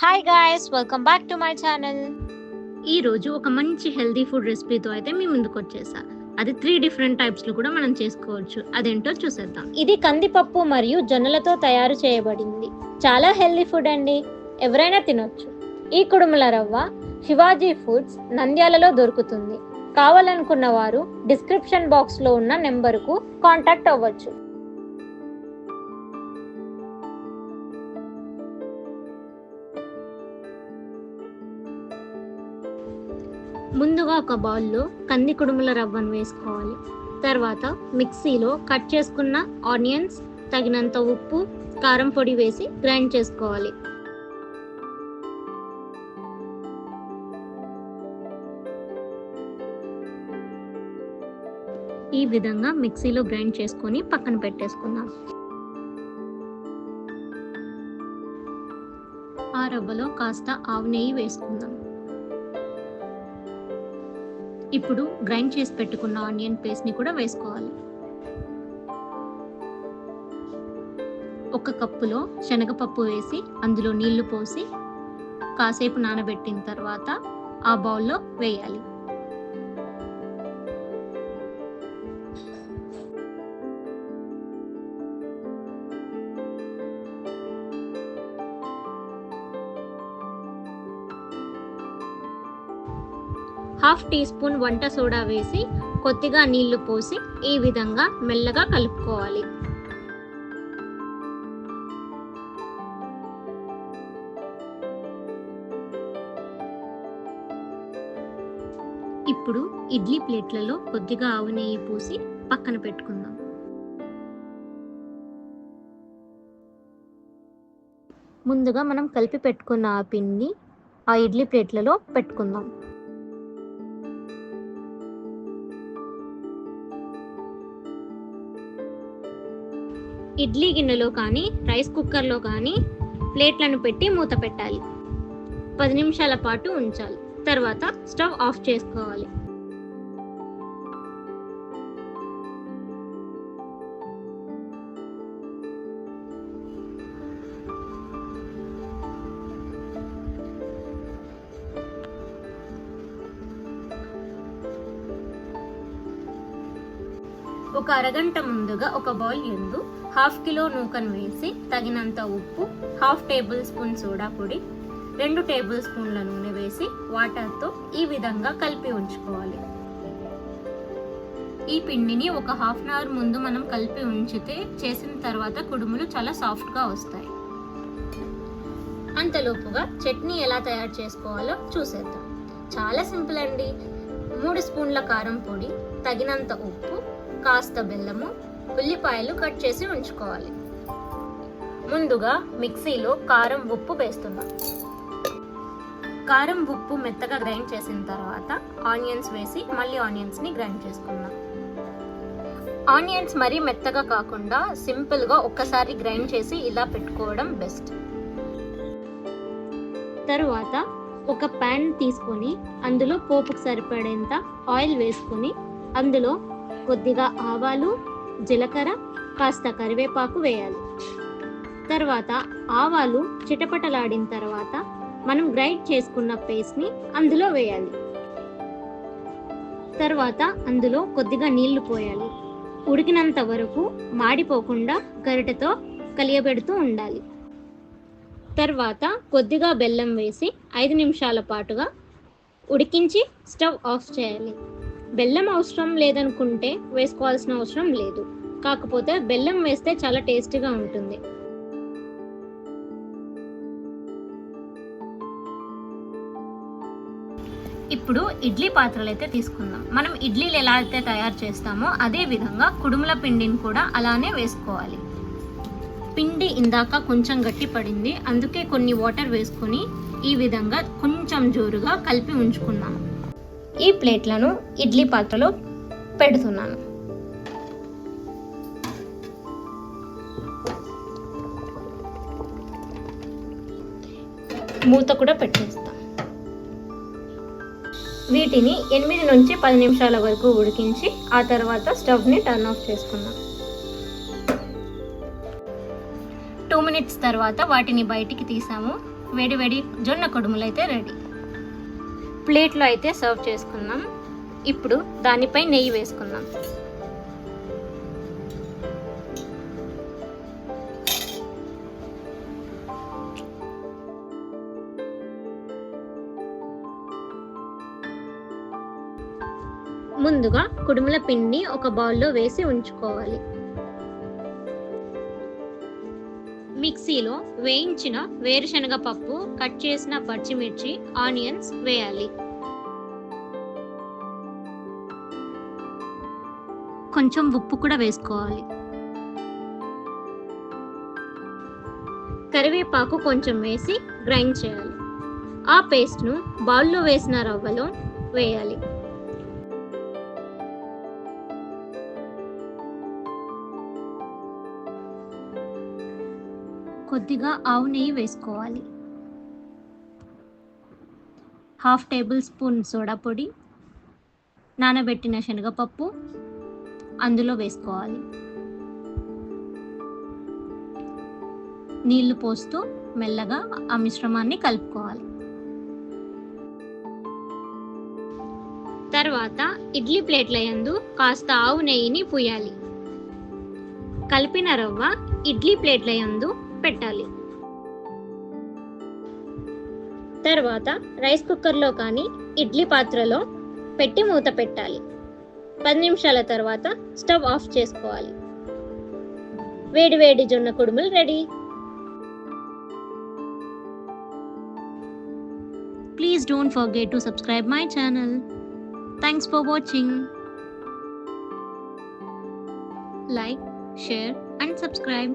Hi guys welcome back to my channel ఈ రోజు ఒక మంచి హెల్దీ ఫుడ్ రెసిపీతో అయితే మీ ముందుకు వచ్చేసా. అది త్రీ డిఫరెంట్ టైప్స్లో కూడా మనం చేసుకోవచ్చు. అదేంటో చూసేద్దాం. ఇది కందిపప్పు మరియు జొన్నలతో తయారు చేయబడింది. చాలా హెల్దీ ఫుడ్ అండి. ఎవరైనా తినొచ్చు. ఈ కుడుముల రవ్వ శివాజీ ఫుడ్స్ నంద్యాలలో దొరుకుతుంది. కావాలనుకున్న వారు డిస్క్రిప్షన్ బాక్స్లో ఉన్న నెంబరుకు కాంటాక్ట్ అవ్వచ్చు. ముందుగా ఒక బౌల్లో కంది కుడుముల రవ్వను వేసుకోవాలి. తర్వాత మిక్సీలో కట్ చేసుకున్న ఆనియన్స్ తగినంత ఉప్పు కారం పొడి వేసి గ్రైండ్ చేసుకోవాలి. ఈ విధంగా మిక్సీలో గ్రైండ్ చేసుకొని పక్కన పెట్టేసుకుందాం. ఆ రవ్వలో కాస్త ఆవు నెయ్యి వేసుకుందాం. ఇప్పుడు గ్రైండ్ చేసి పెట్టుకున్న ఆనియన్ పేస్ట్ని కూడా వేసుకోవాలి. ఒక కప్పులో శనగపప్పు వేసి అందులో నీళ్ళు పోసి కాసేపు నానబెట్టిన తర్వాత ఆ బౌల్లో వేయాలి. హాఫ్ టీ స్పూన్ వంట సోడా వేసి కొద్దిగా నీళ్ళు పోసి ఈ విధంగా మెల్లగా కలుపుకోవాలి. ఇప్పుడు ఇడ్లీ ప్లేట్లలో కొద్దిగా ఆవు నెయ్యి పూసి పక్కన పెట్టుకుందాం. ముందుగా మనం కలిపి పెట్టుకున్న ఆ పిన్ని ఆ ఇడ్లీ ప్లేట్లలో పెట్టుకుందాం. ఇడ్లీ గిన్నెలో కానీ రైస్ కుక్కర్లో కానీ ప్లేట్లను పెట్టి మూత పెట్టాలి. పది నిమిషాల పాటు ఉంచాలి. తర్వాత స్టవ్ ఆఫ్ చేసుకోవాలి. ఒక అరగంట ముందుగా ఒక బౌల్ ఎందు హాఫ్ కిలో నూకను వేసి తగినంత ఉప్పు హాఫ్ టేబుల్ స్పూన్ సోడా పొడి రెండు టేబుల్ స్పూన్ల నూనె వేసి వాటర్తో ఈ విధంగా కలిపి ఉంచుకోవాలి. ఈ పిండిని ఒక హాఫ్ అన్ అవర్ ముందు మనం కలిపి ఉంచితే చేసిన తర్వాత కుడుములు చాలా సాఫ్ట్గా వస్తాయి. అంతలోపుగా చట్నీ ఎలా తయారు చేసుకోవాలో చూసేద్దాం. చాలా సింపుల్ అండి. మూడు స్పూన్ల కారం పొడి తగినంత ఉప్పు కాస్త బెల్లము ఉల్లిపాయలు కట్ చేసి ఉంచుకోవాలి. ముందుగా మిక్సీలో కారం ఉప్పు వేస్తున్నాం. కారం ఉప్పు మెత్తగా గ్రైండ్ చేసిన తర్వాత ఆనియన్స్ వేసి మళ్ళీ ఆనియన్స్ని గ్రైండ్ చేసుకుందాం ఆనియన్స్ మరీ మెత్తగా కాకుండా సింపుల్గా ఒక్కసారి గ్రైండ్ చేసి ఇలా పెట్టుకోవడం బెస్ట్. తరువాత ఒక ప్యాన్ తీసుకొని అందులో పోపుకు సరిపడేంత ఆయిల్ వేసుకొని అందులో కొద్దిగా ఆవాలు జీలకర్ర కాస్త కరివేపాకు వేయాలి. తర్వాత ఆవాలు చిటపటలాడిన తర్వాత మనం గ్రైండ్ చేసుకున్న పేస్ట్ని అందులో వేయాలి. తర్వాత అందులో కొద్దిగా నీళ్ళు పోయాలి. ఉడికినంత వరకు మాడిపోకుండా గరిటెతో కలియబెడుతూ ఉండాలి. తర్వాత కొద్దిగా బెల్లం వేసి ఐదు నిమిషాల పాటుగా ఉడికించి స్టవ్ ఆఫ్ చేయాలి. బెల్లం అవసరం లేదనుకుంటే వేసుకోవాల్సిన అవసరం లేదు. కాకపోతే బెల్లం వేస్తే చాలా టేస్టీగా ఉంటుంది. ఇప్పుడు ఇడ్లీ పాత్రలు అయితే తీసుకుందాం. మనం ఇడ్లీలు ఎలా అయితే తయారు చేస్తామో అదే విధంగా కుడుముల పిండిని కూడా అలానే వేసుకోవాలి. పిండి ఇందాక కొంచెం గట్టి పడింది. అందుకే కొన్ని వాటర్ వేసుకొని ఈ విధంగా కొంచెం జోరుగా కలిపి ఉంచుకున్నాము ఈ ప్లేట్లను ఇడ్లీ పాత్రలో పెడుతున్నాను. మూత కూడా పెట్టేస్తాం. వీటిని ఎనిమిది నుంచి పది నిమిషాల వరకు ఉడికించి ఆ తర్వాత స్టవ్ని టర్న్ ఆఫ్ చేసుకుందాం. టూ మినిట్స్ తర్వాత వాటిని బయటికి తీసాము. వేడి వేడి జొన్న కొడుములు అయితే రెడీ. ప్లేట్లో అయితే సర్వ్ చేసుకుందాం. ఇప్పుడు దానిపై నెయ్యి వేసుకుందాం. ముందుగా కుడుముల పిండి ఒక బౌల్లో వేసి ఉంచుకోవాలి. మిక్సీలో వేయించిన వేరుశనగ పప్పు కట్ చేసిన పచ్చిమిర్చి ఆనియన్స్ వేయాలి. కొంచెం ఉప్పు కూడా వేసుకోవాలి. కరివేపాకు కొంచెం వేసి గ్రైండ్ చేయాలి. ఆ పేస్ట్ను బౌల్లో వేసిన రవ్వలో వేయాలి. కొద్దిగా ఆవు నెయ్యి వేసుకోవాలి. హాఫ్ టేబుల్ స్పూన్ సోడా పొడి నానబెట్టిన శనగపప్పు అందులో వేసుకోవాలి. నీళ్ళు పోస్తూ మెల్లగా ఆ మిశ్రమాన్ని కలుపుకోవాలి. తర్వాత ఇడ్లీ ప్లేట్ల యందు కాస్త ఆవు నెయ్యిని పూయాలి. కలిపిన రవ్వ ఇడ్లీ ప్లేట్ల యందు పెట్టాలి. తర్వాత రైస్ కుక్కర్లో కానీ ఇడ్లీ పాత్రలో పెట్టి మూత పెట్టాలి. పది నిమిషాల తర్వాత స్టవ్ ఆఫ్ చేసుకోవాలి. వేడి వేడి జొన్న కుడుములు ready. Please don't forget to subscribe my channel thanks for watching like share and subscribe